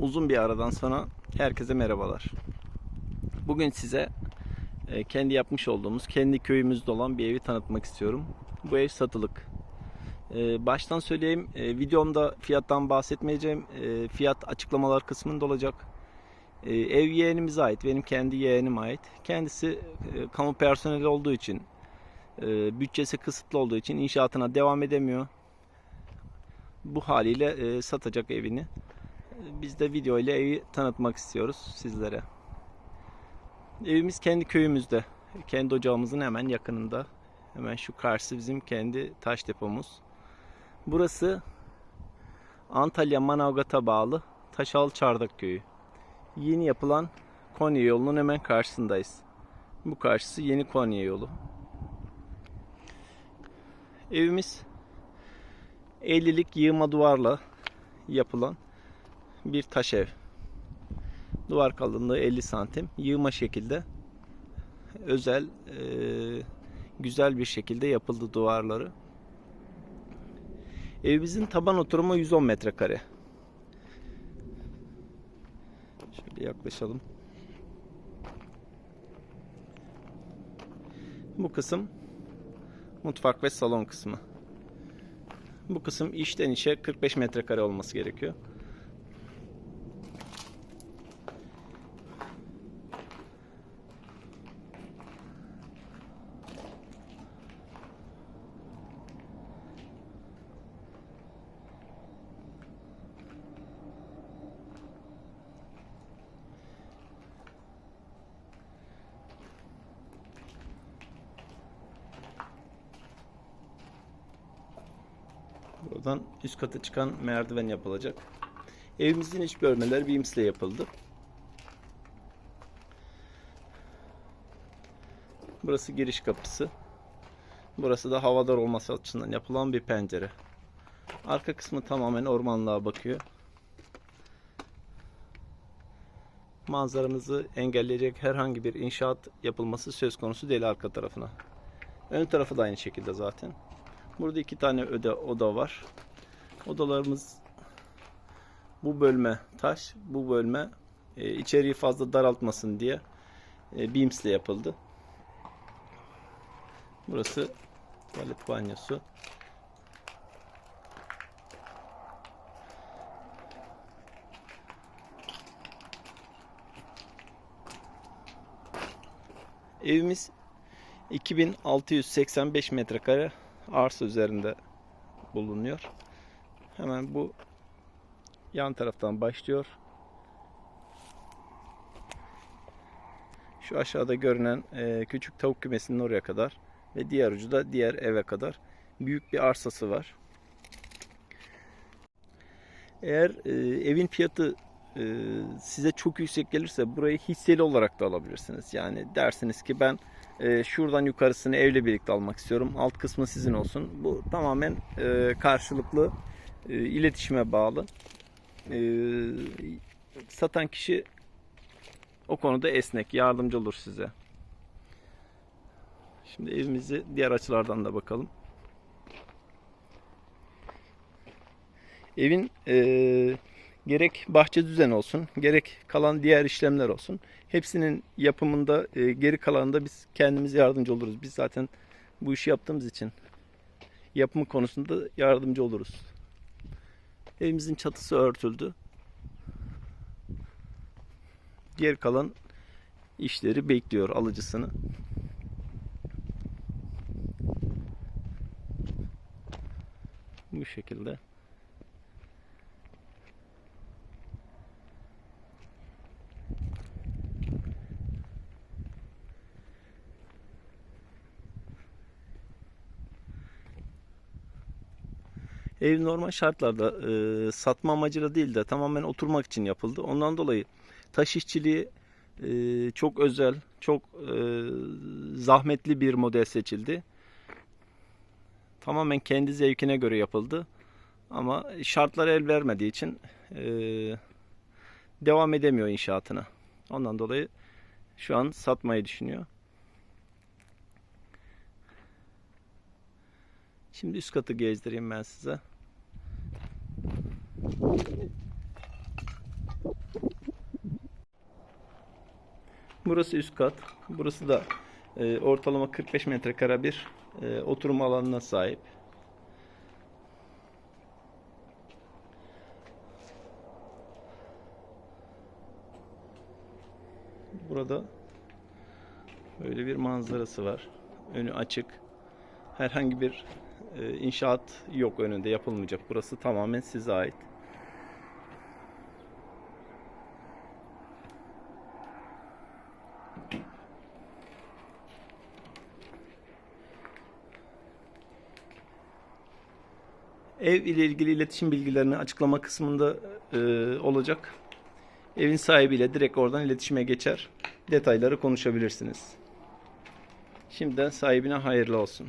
Uzun bir aradan sonra herkese merhabalar. Bugün size e, kendi yapmış olduğumuz, kendi köyümüzde olan bir evi tanıtmak istiyorum. Bu ev satılık. E, Baştan söyleyeyim, e, videomda fiyattan bahsetmeyeceğim. Fiyat açıklamalar kısmında olacak. Ev yeğenimize ait, benim kendi yeğenime ait. Kendisi kamu personeli olduğu için, bütçesi kısıtlı olduğu için inşaatına devam edemiyor. Bu haliyle satacak evini. Biz de video ile evi tanıtmak istiyoruz sizlere. Evimiz kendi köyümüzde. Kendi ocağımızın hemen yakınında. Hemen şu karşısı bizim kendi taş depomuz. Burası Antalya Manavgat'a bağlı Taşal Çardak Köyü. Yeni yapılan Konya yolunun hemen karşısındayız. Bu karşısı yeni Konya yolu. Evimiz 50'lik yığma duvarla yapılan bir taş ev. Duvar kalınlığı 50 santim. Yığma şekilde özel e, güzel bir şekilde yapıldı duvarları. Evimizin taban oturumu 110 metrekare. Şöyle yaklaşalım. Bu kısım mutfak ve salon kısmı. Bu kısım içten içe 45 metrekare olması gerekiyor. Buradan üst kata çıkan merdiven yapılacak. Evimizin iç bölmeleri Beams'le yapıldı. Burası giriş kapısı. Burası da havadar olması açısından yapılan bir pencere. Arka kısmı tamamen ormanlığa bakıyor. Manzaramızı engelleyecek herhangi bir inşaat yapılması söz konusu değil arka tarafına. Ön tarafı da aynı şekilde zaten. Burada iki tane öde oda var. Odalarımız bu bölme taş, bu bölme e, içeriği fazla daraltmasın diye e, beams ile yapıldı. Burası tuvalet banyosu. Evimiz 2685 metrekare arsa üzerinde bulunuyor. Hemen bu yan taraftan başlıyor. Şu aşağıda görünen e, küçük tavuk kümesinin oraya kadar ve diğer ucu da diğer eve kadar büyük bir arsası var. Eğer e, evin fiyatı e, size çok yüksek gelirse burayı hisseli olarak da alabilirsiniz. Yani dersiniz ki ben e, şuradan yukarısını evle birlikte almak istiyorum. Alt kısmı sizin olsun. Bu tamamen e, karşılıklı e, iletişime bağlı. E, satan kişi o konuda esnek, yardımcı olur size. Şimdi evimizi diğer açılardan da bakalım. Evin e, gerek bahçe düzeni olsun, gerek kalan diğer işlemler olsun. Hepsinin yapımında, e, geri kalanında biz kendimiz yardımcı oluruz. Biz zaten bu işi yaptığımız için yapımı konusunda yardımcı oluruz. Evimizin çatısı örtüldü. Geri kalan işleri bekliyor alıcısını. Bu şekilde. Ev normal şartlarda e, satma amacıyla değil de tamamen oturmak için yapıldı. Ondan dolayı taş işçiliği e, çok özel, çok e, zahmetli bir model seçildi. Tamamen kendi zevkine göre yapıldı. Ama şartlar el vermediği için e, devam edemiyor inşaatına. Ondan dolayı şu an satmayı düşünüyor. Şimdi üst katı gezdireyim ben size. Burası üst kat. Burası da e, ortalama 45 metrekare bir e, oturma alanına sahip. Burada böyle bir manzarası var. Önü açık. Herhangi bir e, inşaat yok önünde yapılmayacak. Burası tamamen size ait. Ev ile ilgili iletişim bilgilerini açıklama kısmında e, olacak. Evin sahibiyle direkt oradan iletişime geçer. Detayları konuşabilirsiniz. Şimdiden sahibine hayırlı olsun.